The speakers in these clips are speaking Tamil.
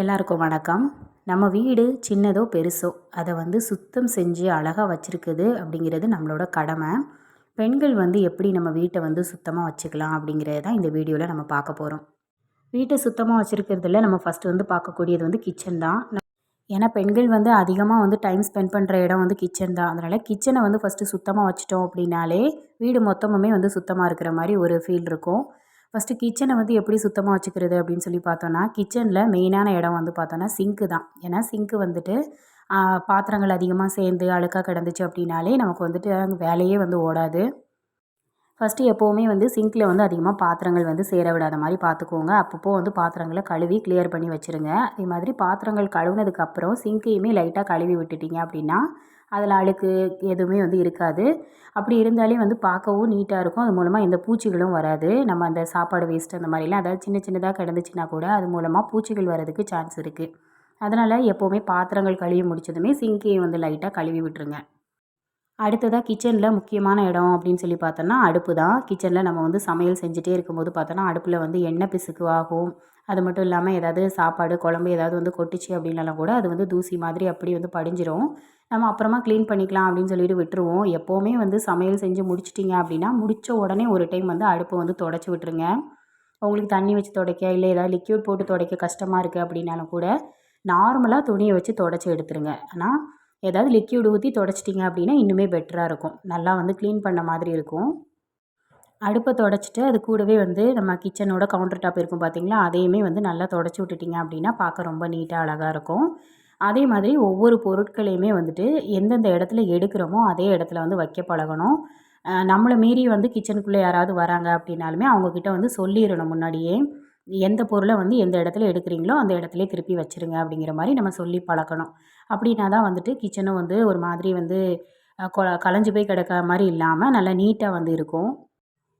எல்லாருக்கும் வணக்கம். நம்ம வீடு சின்னதோ பெருசோ அதை வந்து சுத்தம் செஞ்சு அழகாக வச்சுருக்குது அப்படிங்கிறது நம்மளோட கடமை. பெண்கள் வந்து எப்படி நம்ம வீட்டை வந்து சுத்தமாக வச்சுக்கலாம் அப்படிங்கிறது தான் இந்த வீடியோவில் நம்ம பார்க்க போகிறோம் வீட்டை சுத்தமாக வச்சுருக்கிறதுல நம்ம ஃபஸ்ட்டு வந்து பார்க்கக்கூடியது வந்து கிச்சன் தான். ஏன்னா பெண்கள் வந்து அதிகமாக வந்து டைம் ஸ்பெண்ட் பண்ணுற இடம் வந்து கிச்சன் தான். அதனால் கிச்சனை வந்து ஃபஸ்ட்டு சுத்தமாக வச்சிட்டோம் அப்படின்னாலே வீடு மொத்தமுமே வந்து சுத்தமாக இருக்கிற மாதிரி ஒரு ஃபீல் இருக்கும். ஃபஸ்ட்டு கிச்சனை வந்து எப்படி சுத்தமாக வச்சுக்கிறது அப்படின்னு சொல்லி பார்த்தோன்னா கிச்சனில் மெயினான இடம் வந்து பார்த்தோன்னா சிங்க்கு தான். ஏன்னா சிங்க்கு வந்துட்டு பாத்திரங்கள் அதிகமாக சேர்ந்து அழுக்காக கிடந்துச்சு அப்படின்னாலே நமக்கு வந்துட்டு வேலையே வந்து ஓடாது. ஃபஸ்ட்டு எப்போவுமே வந்து சிங்க்கில் வந்து அதிகமாக பாத்திரங்கள் வந்து சேர விடாத மாதிரி பார்த்துக்கோங்க. அப்பப்போ வந்து பாத்திரங்களை கழுவி கிளியர் பண்ணி வச்சுருங்க. அதே மாதிரி பாத்திரங்கள் கழுவுனதுக்கப்புறம் சிங்க்கையுமே லைட்டாக கழுவி விட்டுட்டிங்க அப்படின்னா அதில் அழுக்கு எதுவுமே வந்து இருக்காது. அப்படி இருந்தாலே வந்து பார்க்கவும் நீட்டாக இருக்கும். அது மூலமாக எந்த பூச்சிகளும் வராது. நம்ம அந்த சாப்பாடு வேஸ்ட் அந்த மாதிரிலாம் அதாவது சின்ன சின்னதாக கிடந்துச்சுன்னா கூட அது மூலமாக பூச்சிகள் வரதுக்கு சான்ஸ் இருக்குது அதனால் எப்போவுமே பாத்திரங்கள் கழுவி முடிச்சதுமே சிங்கையை வந்து லைட்டாக கழுவி விட்டுருங்க. அடுத்ததாக கிச்சனில் முக்கியமான இடம் அப்படின்னு சொல்லி பார்த்தோன்னா அடுப்பு தான். கிச்சனில் நம்ம வந்து சமையல் செஞ்சுட்டே இருக்கும்போது பார்த்தோன்னா அடுப்பில் வந்து எண்ணெய் பிசுக்கு ஆகும் அது மட்டும் இல்லாமல் ஏதாவது சாப்பாடு குழம்பு ஏதாவது வந்து கொட்டிச்சு அப்படின்னாலும் கூட அது வந்து தூசி மாதிரி அப்படி வந்து படிஞ்சிரும். நம்ம அப்புறமா க்ளீன் பண்ணிக்கலாம் அப்படின்னு சொல்லிட்டு விட்டுருவோம். எப்போவுமே வந்து சமையல் செஞ்சு முடிச்சிட்டிங்க அப்படின்னா முடித்த உடனே ஒரு டைம் வந்து அடுப்பை வந்து தொடச்சி விட்டுருங்க. உங்களுக்கு தண்ணி வச்சு துடைக்க இல்லை ஏதாவது லிக்யூட் போட்டு துடைக்க கஷ்டமாக இருக்குது அப்படின்னாலும் கூட நார்மலாக துணியை வச்சு தொடச்சி எடுத்துருங்க. ஆனால் ஏதாவது லிக்யூடு ஊற்றி தொடச்சிட்டிங்க அப்படின்னா இன்னுமே பெட்டராக இருக்கும். நல்லா வந்து க்ளீன் பண்ண மாதிரி இருக்கும். அடுப்பை தொடச்சிட்டு அது கூடவே வந்து நம்ம கிச்சனோட கவுண்டர் டாப் இருக்கும் பார்த்திங்களா அதையுமே வந்து நல்லா தொடச்சி விட்டுட்டிங்க அப்படின்னா பார்க்க ரொம்ப நீட்டாக அழகாக இருக்கும். அதே மாதிரி ஒவ்வொரு பொருட்களையுமே வந்துட்டு எந்தெந்த இடத்துல எடுக்கிறோமோ அதே இடத்துல வந்து வைக்க பழகணும். நம்மளை மீறி வந்து கிச்சனுக்குள்ளே யாராவது வராங்க அப்படின்னாலுமே அவங்கக்கிட்ட வந்து சொல்லிடணும் முன்னாடியே. எந்த பொருளை வந்து எந்த இடத்துல எடுக்கிறீங்களோ அந்த இடத்துல திருப்பி வச்சுருங்க அப்படிங்கிற மாதிரி நம்ம சொல்லி பழக்கணும் அப்படின்னா தான் வந்துட்டு கிச்சனும் வந்து ஒரு மாதிரி வந்து கலைஞ்சு போய் கிடக்க மாதிரி இல்லாமல் நல்லா நீட்டாக வந்து இருக்கும்.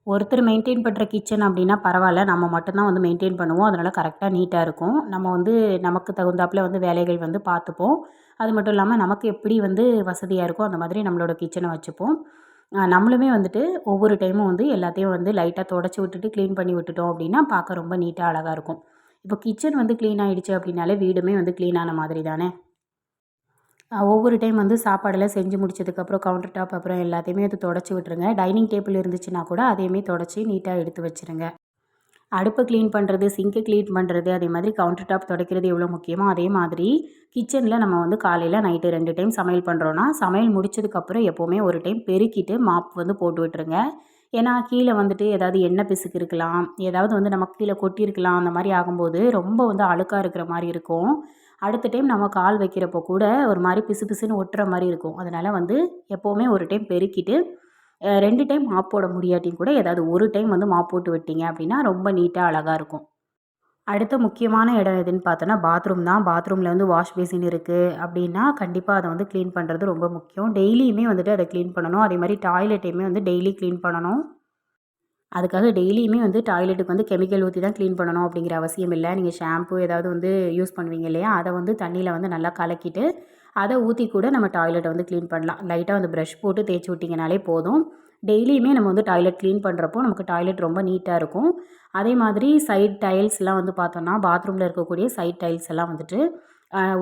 ஒருத்தர் மெயின்டைன் பண்ணுற கிச்சன் அப்படின்னா பரவாயில்ல நம்ம மட்டும்தான் வந்து மெயின்டைன் பண்ணுவோம். அதனால் கரெக்டாக நீட்டாக இருக்கும். நம்ம வந்து நமக்கு தகுந்தாப்பில் வந்து வேலைகள் வந்து பார்த்துப்போம். அது மட்டும் இல்லாமல் நமக்கு எப்படி வந்து வசதியாக இருக்கோ அந்த மாதிரி நம்மளோட கிச்சனை வச்சுப்போம். நம்மளுமே வந்துட்டு ஒவ்வொரு டைமும் வந்து எல்லாத்தையும் வந்து லைட்டாக தொடச்சி விட்டுட்டு க்ளீன் பண்ணி விட்டுட்டோம் அப்படின்னா பார்க்க ரொம்ப நீட்டாக அழகாக இருக்கும். இப்போ கிச்சன் வந்து க்ளீன் ஆகிடுச்சு அப்படின்னாலே வீடுமே வந்து க்ளீனான மாதிரி தானே? ஒவ்வொரு டைம் வந்து சாப்பாடெல்லாம் செஞ்சு முடிச்சதுக்கப்புறம் கவுண்டர் டாப் அப்புறம் எல்லாத்தையுமே அது தொடச்சி விட்டுருங்க. டைனிங் டேபிள் இருந்துச்சுன்னா கூட அதையுமே தொடச்சி நீட்டாக எடுத்து வச்சுருங்க. அடுப்பை க்ளீன் பண்ணுறது சிங்க்கை க்ளீன் பண்ணுறது அதே மாதிரி கவுண்டர் டாப் துடைக்கிறது எவ்வளோ முக்கியமோ அதே மாதிரி கிச்சனில் நம்ம வந்து காலையில் நைட்டு ரெண்டு டைம் சமையல் பண்ணுறோன்னா சமையல் முடிச்சதுக்கப்புறம் எப்போவுமே ஒரு டைம் பெருக்கிட்டு மாப் வந்து போட்டு விட்டுருங்க. ஏன்னா கீழே வந்துட்டு ஏதாவது எண்ணெய் பிசுக்கு இருக்கலாம் ஏதாவது வந்து நமக்கு கீழே கொட்டியிருக்கலாம் அந்த மாதிரி ஆகும்போது ரொம்ப வந்து அழுக்காக இருக்கிற மாதிரி இருக்கும். அடுத்த டைம் நம்ம கால் வைக்கிறப்போ கூட ஒரு மாதிரி பிசு பிசுன்னு ஒட்டுற மாதிரி இருக்கும். அதனால் வந்து எப்போவுமே ஒரு டைம் பெருக்கிட்டு ரெண்டு டைம் மாப் போட முடியாட்டியும் கூட ஏதாவது ஒரு டைம் வந்து மாப் போட்டு விட்டீங்க அப்படின்னா ரொம்ப நீட்டாக அழகாக இருக்கும். அடுத்த முக்கியமான இடம் எதுன்னு பார்த்தோன்னா பாத்ரூம் தான். பாத்ரூமில் வந்து வாஷ் பேசின் இருக்குது அப்படின்னா கண்டிப்பாக அதை வந்து க்ளீன் பண்ணுறது ரொம்ப முக்கியம். டெய்லியுமே வந்துட்டு அதை க்ளீன் பண்ணணும். அதே மாதிரி டாய்லெட்டையுமே வந்து டெய்லி க்ளீன் பண்ணணும். அதுக்காக டெய்லியுமே வந்து டாய்லெட்டுக்கு வந்து கெமிக்கல் ஊற்றி தான் க்ளீன் பண்ணணும் அப்படிங்கிற அவசியம் இல்லை. நீங்கள் ஷாம்பு ஏதாவது வந்து யூஸ் பண்ணுவீங்க இல்லையா? அதை வந்து தண்ணியில் வந்து நல்லா கலக்கிட்டு அதை ஊற்றி கூட நம்ம டாய்லெட்டை வந்து க்ளீன் பண்ணலாம். லைட்டாக வந்து ப்ரஷ் போட்டு தேய்ச்சி விட்டிங்கனாலே போதும். டெய்லியுமே நம்ம வந்து டாய்லெட் க்ளீன் பண்ணுறப்போ நமக்கு டாய்லெட் ரொம்ப நீட்டாக இருக்கும். அதே மாதிரி சைட் டைல்ஸ்லாம் வந்து பார்த்தோன்னா பாத்ரூமில் இருக்கக்கூடிய சைட் டைல்ஸ் எல்லாம் வந்துட்டு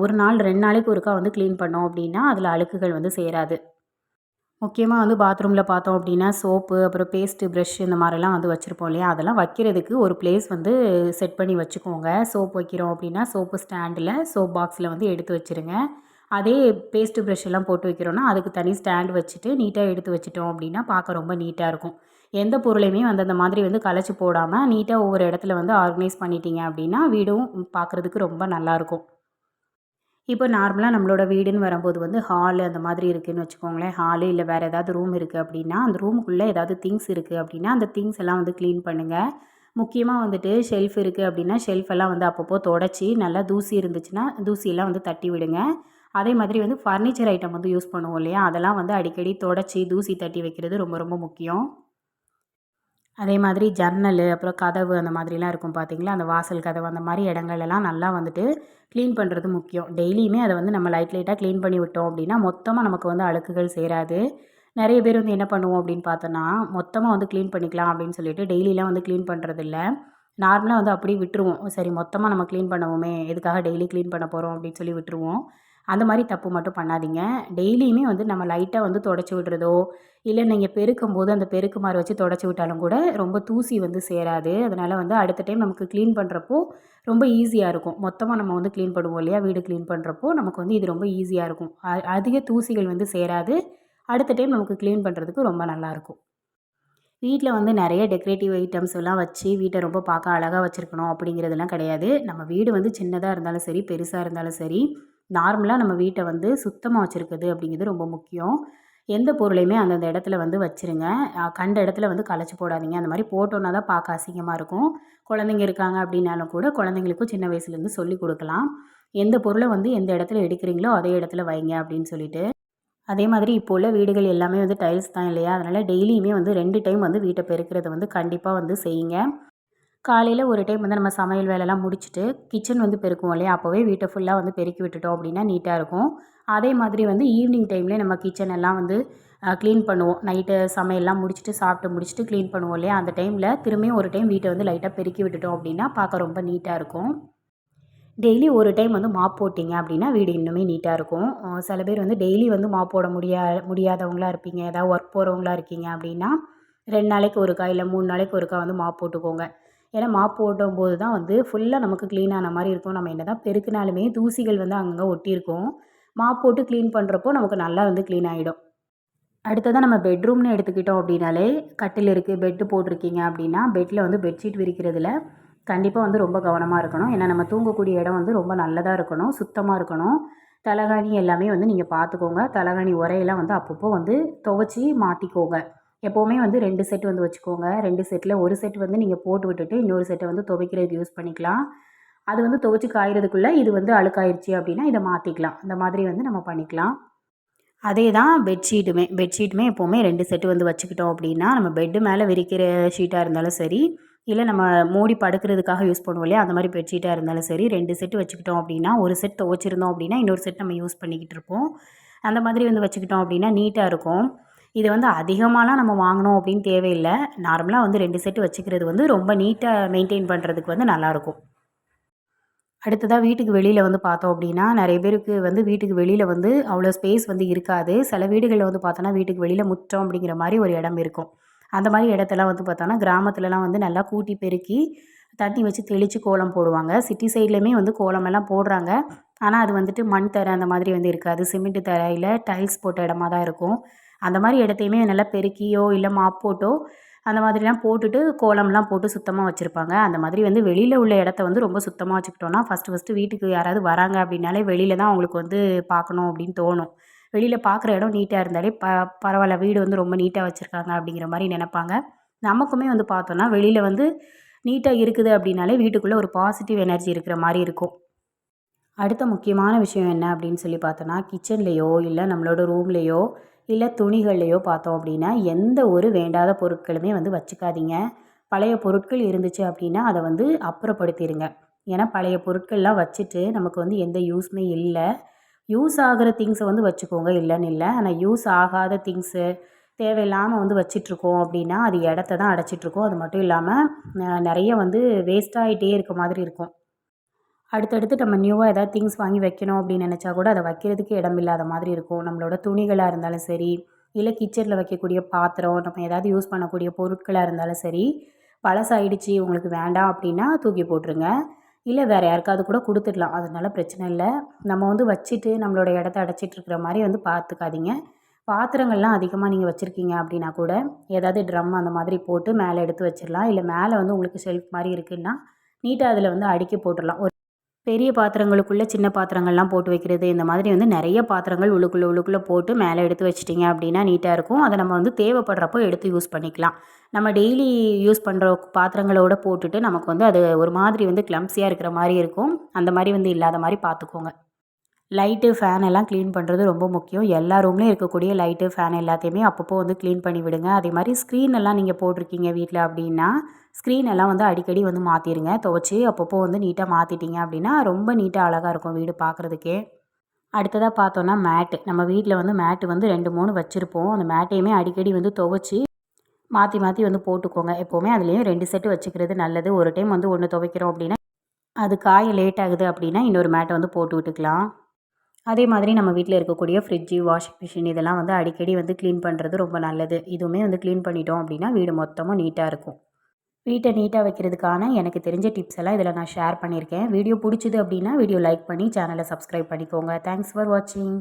ஒரு நாள் ரெண்டு நாளைக்கு ஒருக்கா வந்து க்ளீன் பண்ணோம் அப்படின்னா அதில் அழுக்குகள் வந்து சேராது. முக்கியமாக வந்து பாத்ரூமில் பார்த்தோம் அப்படின்னா சோப்பு அப்புறம் பேஸ்ட்டு ப்ரஷ் இந்த மாதிரிலாம் வந்து வச்சுருப்போம் இல்லையா? அதெல்லாம் வைக்கிறதுக்கு ஒரு பிளேஸ் வந்து செட் பண்ணி வச்சுக்கோங்க. சோப் வைக்கிறோம் அப்படின்னா சோப்பு ஸ்டாண்டில் சோப் பாக்ஸில் வந்து எடுத்து வச்சுருங்க. அதே பேஸ்ட்டு ப்ரஷ் எல்லாம் போட்டு வைக்கிறோன்னா அதுக்கு தனி ஸ்டாண்ட் வச்சுட்டு நீட்டாக எடுத்து வச்சிட்டோம் அப்படின்னா பார்க்க ரொம்ப நீட்டாக இருக்கும். எந்த பொருளையுமே வந்து அந்த மாதிரி வந்து களைச்சி போடாமல் நீட்டாக ஒவ்வொரு இடத்துல வந்து ஆர்கனைஸ் பண்ணிட்டீங்க அப்படின்னா வீடும் பார்க்குறதுக்கு ரொம்ப நல்லாயிருக்கும் இப்போ நார்மலாக நம்மளோட வீடுன்னு வரும்போது வந்து ஹால் அந்த மாதிரி இருக்குதுன்னு வச்சுக்கோங்களேன். ஹாலு இல்லை வேறு ஏதாவது ரூம் இருக்குது அப்படின்னா அந்த ரூமுக்குள்ளே ஏதாவது திங்ஸ் இருக்குது அப்படின்னா அந்த திங்ஸ் எல்லாம் வந்து க்ளீன் பண்ணுங்கள் முக்கியமாக வந்துட்டு ஷெல்ஃப் இருக்குது அப்படின்னா ஷெல்ஃப் எல்லாம் வந்து அப்பப்போ தொடச்சி நல்லா தூசி இருந்துச்சுன்னா தூசியெல்லாம் வந்து தட்டி விடுங்க. அதே மாதிரி வந்து ஃபர்னிச்சர் ஐட்டம் வந்து யூஸ் பண்ணுவோம் இல்லையா? அதெல்லாம் வந்து அடிக்கடி தொடச்சி தூசி தட்டி வைக்கிறது ரொம்ப ரொம்ப முக்கியம். அதே மாதிரி ஜன்னல் அப்புறம் கதவு அந்த மாதிரிலாம் இருக்கும் பார்த்தீங்களா? அந்த வாசல் கதவு அந்த மாதிரி இடங்கள்லாம் நல்லா வந்துட்டு க்ளீன் பண்ணுறது முக்கியம். டெய்லியுமே அதை வந்து நம்ம லைட் லைட்டாக க்ளீன் பண்ணி விட்டோம் அப்படின்னா மொத்தமாக நமக்கு வந்து அழுக்குகள் சேராது. நிறைய பேர் வந்து என்ன பண்ணுவோம் அப்படின்னு பார்த்தோன்னா மொத்தமாக வந்து க்ளீன் பண்ணிக்கலாம் அப்படின்னு சொல்லிட்டு டெய்லியெலாம் வந்து க்ளீன் பண்ணுறதில்ல நார்மலாக வந்து அப்படியே விட்டுருவோம். சரி மொத்தமாக நம்ம க்ளீன் பண்ணுவோமே எதுக்காக டெய்லி க்ளீன் பண்ண போகிறோம் அப்படின்னு சொல்லி விட்டுருவோம். அந்த மாதிரி தப்பு மட்டும் பண்ணாதீங்க. டெய்லியுமே வந்து நம்ம லைட்டாக வந்து தொடச்சி விடுறதோ இல்லை நீங்கள் பெருக்கும் போது அந்த பெருக்கு மாதிரி வச்சு தொடச்சி விட்டாலும் கூட ரொம்ப தூசி வந்து சேராது. அதனால் வந்து அடுத்த டைம் நமக்கு க்ளீன் பண்ணுறப்போ ரொம்ப ஈஸியாக இருக்கும். மொத்தமாக நம்ம வந்து க்ளீன் பண்ணுவோம் இல்லையா? வீடு க்ளீன் பண்ணுறப்போ நமக்கு வந்து இது ரொம்ப ஈஸியாக இருக்கும். அ- அதிக தூசிகள் வந்து சேராது. அடுத்த டைம் நமக்கு க்ளீன் பண்ணுறதுக்கு ரொம்ப நல்லாயிருக்கும் வீட்டில் வந்து நிறைய டெக்கரேட்டிவ் ஐட்டம்ஸ் எல்லாம் வச்சு வீட்டை ரொம்ப பார்க்க அழகாக வச்சுருக்கணும் அப்படிங்கிறதெல்லாம் கிடையாது. நம்ம வீடு வந்து சின்னதாக இருந்தாலும் சரி பெருசாக இருந்தாலும் சரி நார்மலாக நம்ம வீட்டை வந்து சுத்தமாக வச்சுருக்குது அப்படிங்கிறது ரொம்ப முக்கியம். எந்த பொருளையுமே அந்தந்த இடத்துல வந்து வச்சுருங்க. கண்ட இடத்துல வந்து களைச்சி போடாதீங்க. அந்த மாதிரி போட்டோன்னா தான் பார்க்க அசிங்கமாக இருக்கும். குழந்தைங்க இருக்காங்க அப்படின்னாலும் கூட குழந்தைங்களுக்கும் சின்ன வயசுலேருந்து சொல்லி கொடுக்கலாம். எந்த பொருளை வந்து எந்த இடத்துல எடுக்கிறீங்களோ அதே இடத்துல வைங்க அப்படின்னு சொல்லிட்டு. அதே மாதிரி இப்போ உள்ள வீடுகள் எல்லாமே வந்து டைல்ஸ் தான் இல்லையா? அதனால் டெய்லியுமே வந்து ரெண்டு டைம் வந்து வீட்டை பெருக்கிறது வந்து கண்டிப்பாக வந்து செய்யுங்க. காலையில் ஒரு டைம் வந்து நம்ம சமையல் வேலைலாம் முடிச்சுட்டு கிச்சன் வந்து பெருக்குவோம் இல்லையா? அப்போவே வீட்டை ஃபுல்லாக வந்து பெருக்கி விட்டுட்டோம் அப்படின்னா நீட்டாக இருக்கும். அதே மாதிரி வந்து ஈவினிங் டைம்லேயே நம்ம கிச்சன் எல்லாம் வந்து க்ளீன் பண்ணுவோம். நைட்டு சமையல்லாம் முடிச்சுட்டு சாப்பிட்டு முடிச்சுட்டு க்ளீன் பண்ணுவோம் இல்லையா? அந்த டைமில் திரும்பியும் ஒரு டைம் வீட்டை வந்து லைட்டாக பெருக்கி விட்டுட்டோம் அப்படின்னா பார்க்க ரொம்ப நீட்டாக இருக்கும். டெய்லி ஒரு டைம் வந்து மாப் போட்டிங்க அப்படின்னா வீடு இன்னுமே நீட்டாக இருக்கும். சில பேர் வந்து டெய்லி வந்து மாப் போட முடியா முடியாதவங்களா இருப்பீங்க. ஏதாவது ஒர்க் போகிறவங்களா இருக்கீங்க அப்படின்னா ரெண்டு நாளைக்கு ஒருக்கா இல்லை மூணு நாளைக்கு ஒருக்கா வந்து மாப் போட்டுக்கோங்க. ஏன்னா மாப் ஓட்டும் போது தான் வந்து ஃபுல்லாக நமக்கு க்ளீன் ஆன மாதிரி இருக்கும். நம்ம என்ன தான் பெருக்கினாலுமே தூசிகள் வந்து அங்கங்கே ஒட்டியிருக்கும். மாப் போட்டு க்ளீன் பண்ணுறப்போ நமக்கு நல்லா வந்து க்ளீன் ஆகிடும் அடுத்ததாக நம்ம பெட்ரூம்னு எடுத்துக்கிட்டோம் அப்படின்னாலே கட்டில் இருக்குது பெட்டு போட்டிருக்கீங்க அப்படின்னா பெட்டில் வந்து பெட்ஷீட் விரிக்கிறதுல கண்டிப்பாக வந்து ரொம்ப கவனமாக இருக்கணும். ஏன்னா நம்ம தூங்கக்கூடிய இடம் வந்து ரொம்ப நல்லதாக இருக்கணும் சுத்தமாக இருக்கணும். தலகாணி எல்லாமே வந்து நீங்கள் பார்த்துக்கோங்க தலகாணி உரையெல்லாம் வந்து அப்பப்போ வந்து துவைச்சி மாற்றிக்கோங்க எப்போவுமே வந்து ரெண்டு செட் வந்து வச்சுக்கோங்க. ரெண்டு செட்டில் ஒரு செட் வந்து நீங்கள் போட்டு விட்டுட்டு இன்னொரு செட்டை வந்து துவைக்கிறதுக்கு யூஸ் பண்ணிக்கலாம். அது வந்து துவைச்சி காயறதுக்குள்ளே இது வந்து அழுக்காயிருச்சு அப்படின்னா இதை மாற்றிக்கலாம் அந்த மாதிரி வந்து நம்ம பண்ணிக்கலாம். அதே தான் பெட்ஷீட்டுமே பெட்ஷீட்டுமே எப்போவுமே ரெண்டு செட்டு வந்து வச்சுக்கிட்டோம் அப்படின்னா நம்ம பெட்டு மேலே விரிக்கிற ஷீட்டாக இருந்தாலும் சரி இல்லை நம்ம மூடி படுக்கிறதுக்காக யூஸ் பண்ணுவோம் இல்லையா? அந்த மாதிரி பெட்ஷீட்டாக இருந்தாலும் சரி ரெண்டு செட்டு வச்சுக்கிட்டோம் அப்படின்னா ஒரு செட் துவச்சிருந்தோம் அப்படின்னா இன்னொரு செட் நம்ம யூஸ் பண்ணிக்கிட்டு இருப்போம். அந்த மாதிரி வந்து வச்சுக்கிட்டோம் அப்படின்னா நீட்டாக இருக்கும். இது வந்து அதிகமாகலாம் நம்ம வாங்கணும் அப்படின்னு தேவையில்லை. நார்மலாக வந்து ரெண்டு செட்டு வச்சுக்கிறது வந்து ரொம்ப நீட்டாக மெயின்டைன் பண்ணுறதுக்கு வந்து நல்லாயிருக்கும் அடுத்ததாக வீட்டுக்கு வெளியில் வந்து பார்த்தோம் அப்படின்னா நிறைய பேருக்கு வந்து வீட்டுக்கு வெளியில் வந்து அவ்வளோ ஸ்பேஸ் வந்து இருக்காது. சில வீடுகளில் வந்து பார்த்தோன்னா வீட்டுக்கு வெளியில் முற்றம் அப்படிங்கிற மாதிரி ஒரு இடம் இருக்கும். அந்த மாதிரி இடத்தெல்லாம் வந்து பார்த்தோன்னா கிராமத்துலலாம் வந்து நல்லா கூட்டி பெருக்கி தண்ணி வச்சு தெளித்து கோலம் போடுவாங்க. சிட்டி சைட்லேயுமே வந்து கோலம் எல்லாம் போடுறாங்க. ஆனால் அது வந்துட்டு மண் தரை அந்த மாதிரி வந்து இருக்காது. சிமெண்ட் தரையில் டைல்ஸ் போட்ட இடமா தான் இருக்கும். அந்த மாதிரி இடத்தையுமே நல்லா பெருக்கியோ இல்லை மாப் போட்டோ அந்த மாதிரிலாம் போட்டுட்டு கோலம்லாம் போட்டு சுத்தமாக வச்சுருப்பாங்க. அந்த மாதிரி வந்து வெளியில் உள்ள இடத்த வந்து ரொம்ப சுத்தமாக வச்சுக்கிட்டோன்னா ஃபஸ்ட்டு ஃபஸ்ட்டு வீட்டுக்கு யாராவது வராங்க அப்படின்னாலே வெளியில் தான் அவங்களுக்கு வந்து பார்க்கணும் அப்படின்னு தோணும். வெளியில் பார்க்குற இடம் நீட்டாக இருந்தாலே ப பரவாயில்ல வீடு வந்து ரொம்ப நீட்டாக வச்சுருக்காங்க அப்படிங்கிற மாதிரி நினைப்பாங்க. நமக்குமே வந்து பார்த்தோன்னா வெளியில் வந்து நீட்டாக இருக்குது அப்படின்னாலே வீட்டுக்குள்ளே ஒரு பாசிட்டிவ் எனர்ஜி இருக்கிற மாதிரி இருக்கும். அடுத்த முக்கியமான விஷயம் என்ன அப்படின்னு சொல்லி பார்த்தோன்னா கிச்சன்லேயோ இல்லை நம்மளோட ரூம்லேயோ இல்லை துணிகள்லையோ பார்த்தோம் அப்படின்னா எந்த ஒரு வேண்டாத பொருட்களுமே வந்து வச்சுக்காதீங்க. பழைய பொருட்கள் இருந்துச்சு அப்படின்னா அதை வந்து அப்புறப்படுத்திடுங்க ஏன்னா பழைய பொருட்கள்லாம் வச்சுட்டு நமக்கு வந்து எந்த யூஸ்மே இல்லை. யூஸ் ஆகிற திங்ஸை வந்து வச்சுக்கோங்க இல்லைன்னு இல்லை. ஆனால் யூஸ் ஆகாத திங்ஸு தேவையில்லாமல் வந்து வச்சிட்ருக்கோம் அப்படின்னா அது இடத்த தான் அடைச்சிட்ருக்கோம். அது மட்டும் இல்லாமல் நிறைய வந்து வேஸ்ட்டாகிட்டே இருக்க மாதிரி இருக்கும். அடுத்தடுத்து நம்ம நியூவாக ஏதாவது திங்ஸ் வாங்கி வைக்கணும் அப்படின்னு நினச்சா கூட அதை வைக்கிறதுக்கு இடம் இல்லாத மாதிரி இருக்கும். நம்மளோட துணிகளாக இருந்தாலும் சரி இல்லை கிச்சனில் வைக்கக்கூடிய பாத்திரம் நம்ம ஏதாவது யூஸ் பண்ணக்கூடிய பொருட்களாக இருந்தாலும் சரி பழசாயிடுச்சு உங்களுக்கு வேண்டாம் அப்படின்னா தூக்கி போட்டுருங்க. இல்லை வேறு யாருக்காவது கூட கொடுத்துடலாம். அதனால பிரச்சனை இல்லை. நம்ம வந்து வச்சுட்டு நம்மளோட இடத்த அடைச்சிட்டு இருக்கிற மாதிரி வந்து பார்த்துக்காதீங்க பாத்திரங்கள்லாம் அதிகமாக நீங்கள் வச்சுருக்கீங்க அப்படின்னா கூட ஏதாவது ட்ரம் அந்த மாதிரி போட்டு மேலே எடுத்து வச்சிடலாம். இல்லை மேலே வந்து உங்களுக்கு ஷெல்ஃப் மாதிரி இருக்குன்னா நீட்டாக அதில் வந்து அடுக்கி போட்டுடலாம். ஒரு பெரிய பாத்திரங்களுக்குள்ளே சின்ன பாத்திரங்கள்லாம் போட்டு வைக்கிறது. இந்த மாதிரி வந்து நிறைய பாத்திரங்கள் உள்ளுக்குள்ளே உள்ளுக்குள்ளே போட்டு மேலே எடுத்து வச்சிட்டிங்க அப்படின்னா நீட்டாக இருக்கும். அதை நம்ம வந்து தேவைப்படுறப்போ எடுத்து யூஸ் பண்ணிக்கலாம். நம்ம டெய்லி யூஸ் பண்ணுற பாத்திரங்களோட போட்டுட்டு நமக்கு வந்து அது ஒரு மாதிரி வந்து கிளம்ஸியாக இருக்கிற மாதிரி இருக்கும். அந்த மாதிரி வந்து இல்லாத மாதிரி பார்த்துக்கோங்க. லைட்டு ஃபேன் எல்லாம் க்ளீன் பண்ணுறது ரொம்ப முக்கியம். எல்லா ரூம்லேயும் இருக்கக்கூடிய லைட்டு ஃபேன் எல்லாத்தையுமே அப்பப்போ வந்து க்ளீன் பண்ணி விடுங்க. அதே மாதிரி ஸ்க்ரீன் எல்லாம் நீங்கள் போட்டிருக்கீங்க வீட்டில் அப்படின்னா ஸ்க்ரீன் எல்லாம் வந்து அடிக்கடி வந்து மாற்றிடுங்க துவச்சி அப்பப்போ வந்து நீட்டாக மாற்றிட்டீங்க அப்படின்னா ரொம்ப நீட்டாக அழகாக இருக்கும் வீடு பார்க்குறதுக்கே அடுத்ததாக பார்த்தோன்னா மேட்டு. நம்ம வீட்டில் வந்து மேட்டு வந்து ரெண்டு மூணு வச்சுருப்போம். அந்த மேட்டையுமே அடிக்கடி வந்து துவச்சி மாற்றி மாற்றி வந்து போட்டுக்கோங்க. எப்போவுமே அதுலேயும் ரெண்டு செட்டு வச்சுக்கிறது நல்லது. ஒரு டைம் வந்து ஒன்று துவைக்கிறோம் அப்படின்னா அது காய லேட் ஆகுது அப்படின்னா இன்னொரு மேட்டை வந்து போட்டு விட்டுக்கலாம். அதே மாதிரி நம்ம வீட்டில் இருக்கக்கூடிய ஃப்ரிட்ஜு வாஷிங் மிஷின் இதெல்லாம் வந்து அடிக்கடி வந்து க்ளீன் பண்ணுறது ரொம்ப நல்லது. இதுவுமே வந்து க்ளீன் பண்ணிட்டோம் அப்படின்னா வீடு மொத்தமும் நீட்டாக இருக்கும். வீட்டை நீட்டாக வைக்கிறதுக்கான எனக்கு தெரிஞ்ச டிப்ஸ் எல்லாம் இதில் நான் ஷேர் பண்ணியிருக்கேன். வீடியோ பிடிச்சிது அப்படின்னா வீடியோ லைக் பண்ணி சேனலை சப்ஸ்கிரைப் பண்ணிக்கோங்க. தேங்க்ஸ் ஃபார் வாட்சிங்